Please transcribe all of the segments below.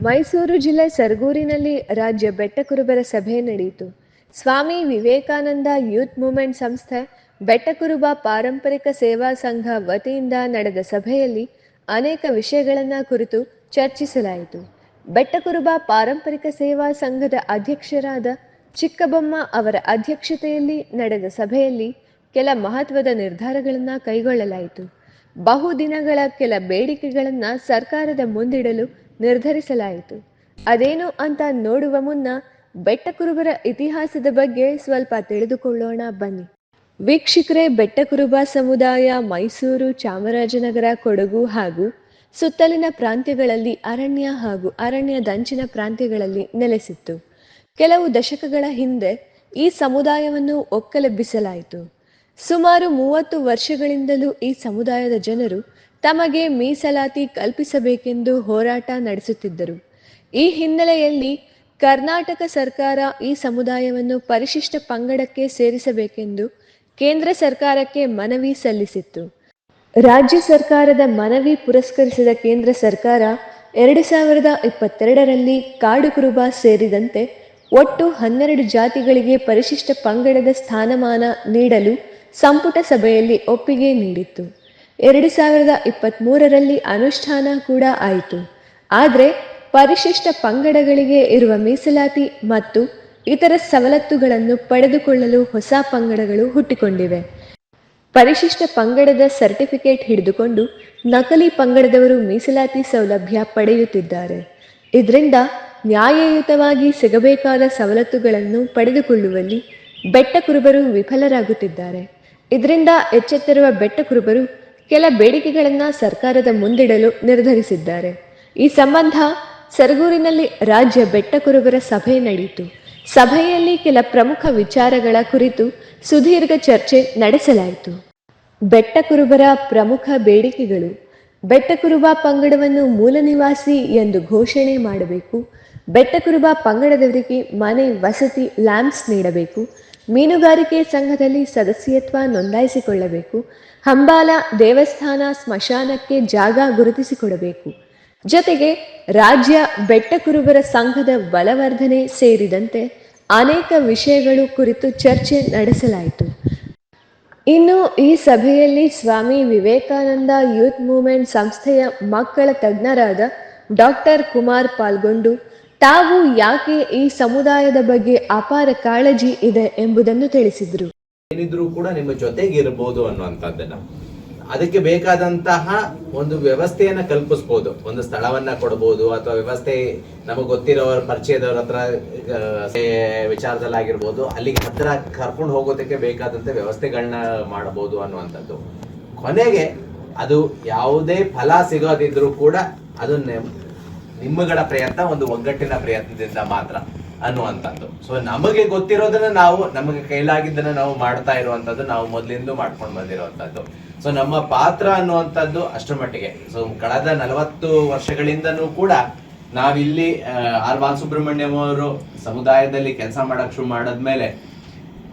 ಮೈಸೂರು ಜಿಲ್ಲೆ ಸರಗೂರಿನಲ್ಲಿ ರಾಜ್ಯ ಬೆಟ್ಟಕುರುಬರ ಸಭೆ ನಡೆಯಿತು. ಸ್ವಾಮಿ ವಿವೇಕಾನಂದ ಯೂತ್ ಮೂವ್ಮೆಂಟ್ ಸಂಸ್ಥೆ, ಬೆಟ್ಟಕುರುಬ ಪಾರಂಪರಿಕ ಸೇವಾ ಸಂಘ ವತಿಯಿಂದ ನಡೆದ ಸಭೆಯಲ್ಲಿ ಅನೇಕ ವಿಷಯಗಳನ್ನ ಕುರಿತು ಚರ್ಚಿಸಲಾಯಿತು. ಬೆಟ್ಟಕುರುಬ ಪಾರಂಪರಿಕ ಸೇವಾ ಸಂಘದ ಅಧ್ಯಕ್ಷರಾದ ಚಿಕ್ಕಬೊಮ್ಮ ಅವರ ಅಧ್ಯಕ್ಷತೆಯಲ್ಲಿ ನಡೆದ ಸಭೆಯಲ್ಲಿ ಕೆಲ ಮಹತ್ವದ ನಿರ್ಧಾರಗಳನ್ನು ಕೈಗೊಳ್ಳಲಾಯಿತು. ಬಹುದಿನಗಳ ಕೆಲ ಬೇಡಿಕೆಗಳನ್ನು ಸರ್ಕಾರದ ಮುಂದಿಡಲು ನಿರ್ಧರಿಸಲಾಯಿತು. ಅದೇನು ಅಂತ ನೋಡುವ ಮುನ್ನ ಬೆಟ್ಟಕುರುಬರ ಇತಿಹಾಸದ ಬಗ್ಗೆ ಸ್ವಲ್ಪ ತಿಳಿದುಕೊಳ್ಳೋಣ ಬನ್ನಿ. ವೀಕ್ಷಕರೇ, ಬೆಟ್ಟಕುರುಬ ಸಮುದಾಯ ಮೈಸೂರು ಚಾಮರಾಜನಗರ ಕೊಡಗು ಹಾಗೂ ಸುತ್ತಲಿನ ಪ್ರಾಂತ್ಯಗಳಲ್ಲಿ ಅರಣ್ಯ ಹಾಗೂ ಅರಣ್ಯದಂಚಿನ ಪ್ರಾಂತ್ಯಗಳಲ್ಲಿ ನೆಲೆಸಿತ್ತು. ಕೆಲವು ದಶಕಗಳ ಹಿಂದೆ ಈ ಸಮುದಾಯವನ್ನು ಒಕ್ಕಲೆಬ್ಬಿಸಲಾಯಿತು. ಸುಮಾರು ಮೂವತ್ತು ವರ್ಷಗಳಿಂದಲೂ ಈ ಸಮುದಾಯದ ಜನರು ತಮಗೆ ಮೀಸಲಾತಿ ಕಲ್ಪಿಸಬೇಕೆಂದು ಹೋರಾಟ ನಡೆಸುತ್ತಿದ್ದರು. ಈ ಹಿನ್ನೆಲೆಯಲ್ಲಿ ಕರ್ನಾಟಕ ಸರ್ಕಾರ ಈ ಸಮುದಾಯವನ್ನು ಪರಿಶಿಷ್ಟ ಪಂಗಡಕ್ಕೆ ಸೇರಿಸಬೇಕೆಂದು ಕೇಂದ್ರ ಸರ್ಕಾರಕ್ಕೆ ಮನವಿ ಸಲ್ಲಿಸಿತ್ತು. ರಾಜ್ಯ ಸರ್ಕಾರದ ಮನವಿ ಪುರಸ್ಕರಿಸಿದ ಕೇಂದ್ರ ಸರ್ಕಾರ ಎರಡು ಸಾವಿರದ ಇಪ್ಪತ್ತೆರಡರಲ್ಲಿ ಕಾಡು ಕುರುಬ ಸೇರಿದಂತೆ ಒಟ್ಟು ಹನ್ನೆರಡು ಜಾತಿಗಳಿಗೆ ಪರಿಶಿಷ್ಟ ಪಂಗಡದ ಸ್ಥಾನಮಾನ ನೀಡಲು ಸಂಪುಟ ಸಭೆಯಲ್ಲಿ ಒಪ್ಪಿಗೆ ನೀಡಿತ್ತು. ಎರಡು ಸಾವಿರದ ಇಪ್ಪತ್ತ್ಮೂರರಲ್ಲಿ ಅನುಷ್ಠಾನ ಕೂಡ ಆಯಿತು. ಆದರೆ ಪರಿಶಿಷ್ಟ ಪಂಗಡಗಳಿಗೆ ಇರುವ ಮೀಸಲಾತಿ ಮತ್ತು ಇತರ ಸವಲತ್ತುಗಳನ್ನು ಪಡೆದುಕೊಳ್ಳಲು ಹೊಸ ಪಂಗಡಗಳು ಹುಟ್ಟಿಕೊಂಡಿವೆ. ಪರಿಶಿಷ್ಟ ಪಂಗಡದ ಸರ್ಟಿಫಿಕೇಟ್ ಹಿಡಿದುಕೊಂಡು ನಕಲಿ ಪಂಗಡದವರು ಮೀಸಲಾತಿ ಸೌಲಭ್ಯ ಪಡೆಯುತ್ತಿದ್ದಾರೆ. ಇದರಿಂದ ನ್ಯಾಯಯುತವಾಗಿ ಸಿಗಬೇಕಾದ ಸವಲತ್ತುಗಳನ್ನು ಪಡೆದುಕೊಳ್ಳುವಲ್ಲಿ ಬೆಟ್ಟ ಕುರುಬರು ವಿಫಲರಾಗುತ್ತಿದ್ದಾರೆ. ಇದರಿಂದ ಎಚ್ಚೆತ್ತಿರುವ ಬೆಟ್ಟ ಕುರುಬರು ಕೆಲ ಬೇಡಿಕೆಗಳನ್ನು ಸರ್ಕಾರದ ಮುಂದಿಡಲು ನಿರ್ಧರಿಸಿದ್ದಾರೆ. ಈ ಸಂಬಂಧ ಸರಗೂರಿನಲ್ಲಿ ರಾಜ್ಯ ಬೆಟ್ಟಕುರುಬರ ಸಭೆ ನಡೆಯಿತು. ಸಭೆಯಲ್ಲಿ ಕೆಲ ಪ್ರಮುಖ ವಿಚಾರಗಳ ಕುರಿತು ಸುದೀರ್ಘ ಚರ್ಚೆ ನಡೆಸಲಾಯಿತು. ಬೆಟ್ಟಕುರುಬರ ಪ್ರಮುಖ ಬೇಡಿಕೆಗಳು ಬೆಟ್ಟಕುರುಬ ಪಂಗಡವನ್ನು ಮೂಲ ನಿವಾಸಿ ಎಂದು ಘೋಷಣೆ ಮಾಡಬೇಕು ಬೆಟ್ಟಕುರುಬ ಪಂಗಡದವರಿಗೆ ಮನೆ, ವಸತಿ, ಲ್ಯಾಂಪ್ಸ್ ನೀಡಬೇಕು ಮೀನುಗಾರಿಕೆ ಸಂಘದಲ್ಲಿ ಸದಸ್ಯತ್ವ ನೋಂದಾಯಿಸಿಕೊಳ್ಳಬೇಕು. ಹಂಬಾಲ ದೇವಸ್ಥಾನ ಸ್ಮಶಾನಕ್ಕೆ ಜಾಗ ಗುರುತಿಸಿಕೊಡಬೇಕು. ಜೊತೆಗೆ ರಾಜ್ಯ ಬೆಟ್ಟಕುರುಬರ ಸಂಘದ ಬಲವರ್ಧನೆ ಸೇರಿದಂತೆ ಅನೇಕ ವಿಷಯಗಳು ಕುರಿತು ಚರ್ಚೆ ನಡೆಸಲಾಯಿತು. ಇನ್ನು ಈ ಸಭೆಯಲ್ಲಿ ಸ್ವಾಮಿ ವಿವೇಕಾನಂದ ಯೂತ್ ಮೂವ್ಮೆಂಟ್ ಸಂಸ್ಥೆಯ ಮಕ್ಕಳ ತಜ್ಞರಾದ ಡಾಕ್ಟರ್ ಕುಮಾರ್ ಪಾಲ್ಗೊಂಡು ತಾವು ಯಾಕೆ ಈ ಸಮುದಾಯದ ಬಗ್ಗೆ ಅಪಾರ ಕಾಳಜಿ ಇದೆ ಎಂಬುದನ್ನು ತಿಳಿಸಿದರು. ಏನಿದ್ರು ಕೂಡ ನಿಮ್ಮ ಜೊತೆಗೆ ಇರಬಹುದು ಅನ್ನುವಂಥದ್ದನ್ನ. ಅದಕ್ಕೆ ಬೇಕಾದಂತಹ ಒಂದು ವ್ಯವಸ್ಥೆಯನ್ನ ಕಲ್ಪಿಸ್ಬೋದು. ಒಂದು ಸ್ಥಳವನ್ನ ಕೊಡಬಹುದು ಅಥವಾ ವ್ಯವಸ್ಥೆ ನಮಗೆ ಗೊತ್ತಿರೋರ, ಪರಿಚಯದವ್ರ ಹತ್ರ ವಿಚಾರದಲ್ಲಾಗಿರ್ಬೋದು. ಅಲ್ಲಿಗೆ ಹತ್ರ ಕರ್ಕೊಂಡು ಹೋಗೋದಕ್ಕೆ ಬೇಕಾದಂತ ವ್ಯವಸ್ಥೆಗಳನ್ನ ಮಾಡಬಹುದು ಅನ್ನುವಂಥದ್ದು. ಕೊನೆಗೆ ಅದು ಯಾವುದೇ ಫಲ ಸಿಗೋದಿದ್ರು ಕೂಡ ಅದು ನೆಮ್- ನಿಮ್ಮಗಳ ಪ್ರಯತ್ನ ಒಂದು ಒಗ್ಗಟ್ಟಿನ ಪ್ರಯತ್ನದಿಂದ ಮಾತ್ರ ಅನ್ನುವಂಥದ್ದು. ಸೊ ನಮಗೆ ಗೊತ್ತಿರೋದನ್ನ ನಾವು, ನಮಗೆ ಕೈಲಾಗಿದ್ದನ್ನ ನಾವು ಮಾಡ್ತಾ ಇರುವಂಥದ್ದು ನಾವು ಮೊದಲಿಂದ ಮಾಡ್ಕೊಂಡು ಬಂದಿರುವಂತದ್ದು ಸೊ ನಮ್ಮ ಪಾತ್ರ ಅನ್ನುವಂಥದ್ದು ಅಷ್ಟರ ಮಟ್ಟಿಗೆ. ಸೊ ಕಳೆದ ನಲವತ್ತು ವರ್ಷಗಳಿಂದನೂ ಕೂಡ ನಾವಿಲ್ಲಿ ಆರ್ ಬಾಲಸುಬ್ರಹ್ಮಣ್ಯಂ ಅವರು ಸಮುದಾಯದಲ್ಲಿ ಕೆಲಸ ಮಾಡಕ್ ಶುರು ಮಾಡಿದ್ಮೇಲೆ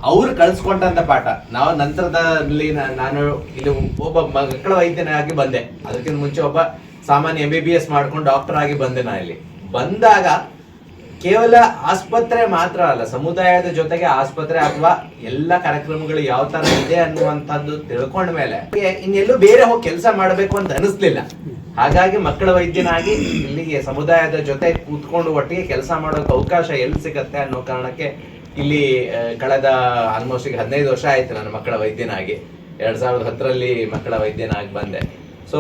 ಅವ್ರು ಕಳ್ಸ್ಕೊಂಡಂತ ಪಾಠ. ನಾವು ನಂತರದಲ್ಲಿ ನಾನು ಇಲ್ಲಿ ಒಬ್ಬ ಮಕ್ಕಳ ವೈದ್ಯನಾಗಿ ಬಂದೆ. ಅದಕ್ಕಿಂತ ಮುಂಚೆ ಒಬ್ಬ ಸಾಮಾನ್ಯ ಎಂ ಬಿ ಬಿ ಎಸ್ ಮಾಡ್ಕೊಂಡು ಡಾಕ್ಟರ್ ಆಗಿ ಬಂದೆ ನಾ ಇಲ್ಲಿ. ಬಂದಾಗ ಕೇವಲ ಆಸ್ಪತ್ರೆ ಮಾತ್ರ ಅಲ್ಲ, ಸಮುದಾಯದ ಜೊತೆಗೆ ಆಸ್ಪತ್ರೆ ಅಥವಾ ಎಲ್ಲ ಕಾರ್ಯಕ್ರಮಗಳು ಯಾವ ತರ ಇದೆ ಅನ್ನುವಂಥದ್ದು ತಿಳ್ಕೊಂಡ ಮೇಲೆ ಇನ್ನೆಲ್ಲೂ ಬೇರೆ ಹೋಗಿ ಕೆಲಸ ಮಾಡಬೇಕು ಅಂತ ಅನಿಸ್ಲಿಲ್ಲ. ಹಾಗಾಗಿ ಮಕ್ಕಳ ವೈದ್ಯನಾಗಿ ಇಲ್ಲಿಗೆ ಸಮುದಾಯದ ಜೊತೆ ಕೂತ್ಕೊಂಡು ಒಟ್ಟಿಗೆ ಕೆಲಸ ಮಾಡೋಕೆ ಅವಕಾಶ ಎಲ್ಲಿ ಸಿಗತ್ತೆ ಅನ್ನೋ ಕಾರಣಕ್ಕೆ ಇಲ್ಲಿ ಕಳೆದ ಆಲ್ಮೋಸ್ಟ್ ಈಗ ಹದಿನೈದು ವರ್ಷ ಆಯ್ತು ನಾನು ಮಕ್ಕಳ ವೈದ್ಯನಾಗಿ. ಎರಡ್ ಸಾವಿರದ ಹತ್ತರಲ್ಲಿ ಮಕ್ಕಳ ವೈದ್ಯನಾಗಿ ಬಂದೆ. ಸೊ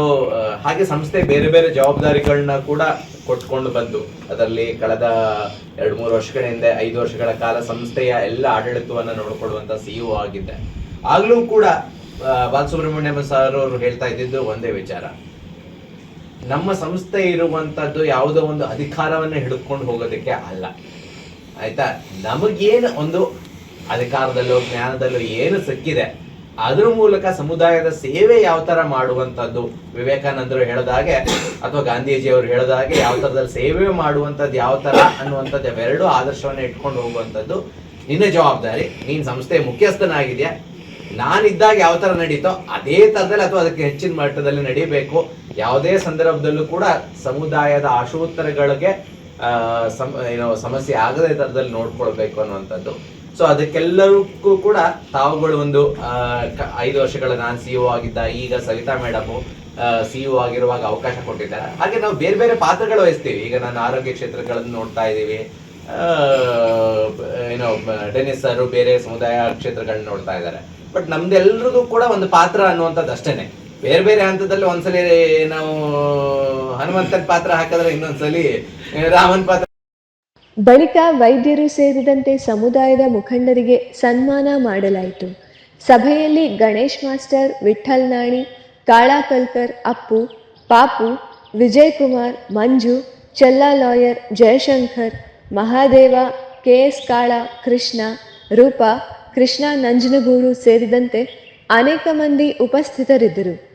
ಹಾಗೆ ಸಂಸ್ಥೆ ಬೇರೆ ಬೇರೆ ಜವಾಬ್ದಾರಿಗಳನ್ನ ಕೂಡ ಕೊಟ್ಕೊಂಡು ಬಂದು, ಅದರಲ್ಲಿ ಕಳೆದ ಎರಡು ಮೂರು ವರ್ಷಗಳ ಹಿಂದೆ, ಐದು ವರ್ಷಗಳ ಕಾಲ ಸಂಸ್ಥೆಯ ಎಲ್ಲ ಆಡಳಿತವನ್ನು ನೋಡಿಕೊಳ್ಳುವಂತ ಸಿಇಒ ಆಗಿದ್ದೆ. ಆಗ್ಲೂ ಕೂಡ ಬಾಲಸುಬ್ರಹ್ಮಣ್ಯಂ ಸರ್ ಅವರು ಹೇಳ್ತಾ ಇದ್ದಿದ್ದು ಒಂದೇ ವಿಚಾರ. ನಮ್ಮ ಸಂಸ್ಥೆ ಇರುವಂತದ್ದು ಯಾವುದೋ ಒಂದು ಅಧಿಕಾರವನ್ನ ಹಿಡಿದುಕೊಂಡು ಹೋಗೋದಕ್ಕೆ ಅಲ್ಲ. ಆಯ್ತಾ? ನಮಗೇನು ಒಂದು ಅಧಿಕಾರದಲ್ಲೋ, ಜ್ಞಾನದಲ್ಲೋ ಏನು ಸಿಕ್ಕಿದೆ? ಅದ್ರ ಮೂಲಕ ಸಮುದಾಯದ ಸೇವೆ ಯಾವ ತರ ಮಾಡುವಂತದ್ದು ವಿವೇಕಾನಂದರು ಹೇಳಿದಾಗೆ ಅಥವಾ ಗಾಂಧೀಜಿ ಅವರು ಹೇಳಿದಾಗೆ ಯಾವ ತರದಲ್ಲಿ ಸೇವೆ ಮಾಡುವಂತದ್ದು ಯಾವ ತರ ಅನ್ನುವಂಥದ್ದು ಅವೆರಡೂ ಆದರ್ಶವನ್ನು ಇಟ್ಕೊಂಡು ಹೋಗುವಂಥದ್ದು ನಿನ್ನ ಜವಾಬ್ದಾರಿ. ನೀನ್ ಸಂಸ್ಥೆ ಮುಖ್ಯಸ್ಥನಾಗಿದ್ಯಾ? ನಾನಿದ್ದಾಗ ಯಾವ ತರ ನಡೀತೋ ಅದೇ ತರದಲ್ಲಿ ಅಥವಾ ಅದಕ್ಕೆ ಹೆಚ್ಚಿನ ಮಟ್ಟದಲ್ಲಿ ನಡೀಬೇಕು. ಯಾವುದೇ ಸಂದರ್ಭದಲ್ಲೂ ಕೂಡ ಸಮುದಾಯದ ಆಶೋತ್ತರಗಳಿಗೆ ಸಮ, ಏನೋ ಸಮಸ್ಯೆ ಆಗದೇ ತರದಲ್ಲಿ ನೋಡ್ಕೊಳ್ಬೇಕು ಅನ್ನುವಂಥದ್ದು. ಸೊ ಅದಕ್ಕೆಲ್ಲರಿಗೂ ಕೂಡ ತಾವುಗಳು ಒಂದು ಐದು ವರ್ಷಗಳ ನಾನು ಸಿ ಆಗಿದ್ದ ಈಗ ಸವಿತಾ ಮೇಡಮ್ ಸಿ ಆಗಿರುವಾಗ ಅವಕಾಶ ಕೊಟ್ಟಿದ್ದಾರೆ. ಹಾಗೆ ನಾವು ಬೇರೆ ಬೇರೆ ಪಾತ್ರಗಳು ವಹಿಸ್ತೀವಿ. ಈಗ ನಾನು ಆರೋಗ್ಯ ಕ್ಷೇತ್ರಗಳನ್ನು ನೋಡ್ತಾ ಇದ್ದೀವಿ. ಏನೋ ಡೆನಿಸ್ ಸರ್ ಬೇರೆ ಸಮುದಾಯ ಕ್ಷೇತ್ರಗಳನ್ನ ನೋಡ್ತಾ ಇದ್ದಾರೆ. ಬಟ್ ನಮ್ದೆಲ್ರದ್ದು ಕೂಡ ಒಂದು ಪಾತ್ರ ಅನ್ನುವಂಥದ್ದು ಅಷ್ಟೇನೆ. ಬೇರೆ ಬೇರೆ ಹಂತದಲ್ಲಿ ಒಂದ್ಸಲಿ ನಾವು ಹನುಮಂತನ್ ಪಾತ್ರ ಹಾಕಿದ್ರೆ ಇನ್ನೊಂದ್ಸಲಿ ರಾಮನ್ ಪಾತ್ರ ಬಳಿಕ ವೈದ್ಯರು ಸೇರಿದಂತೆ ಸಮುದಾಯದ ಮುಖಂಡರಿಗೆ ಸನ್ಮಾನ ಮಾಡಲಾಯಿತು. ಸಭೆಯಲ್ಲಿ Ganesh master Vittal Nani, Kalakalkar Appu, Papu Vijay Kumar Manju, Chella lawyer, Jayashankar, Mahadeva K S Kala, Krishna, Roopa, Krishna Nanjangud ಸೇರಿದಂತೆ ಅನೇಕ ಮಂದಿ ಉಪಸ್ಥಿತರಿದ್ದರು.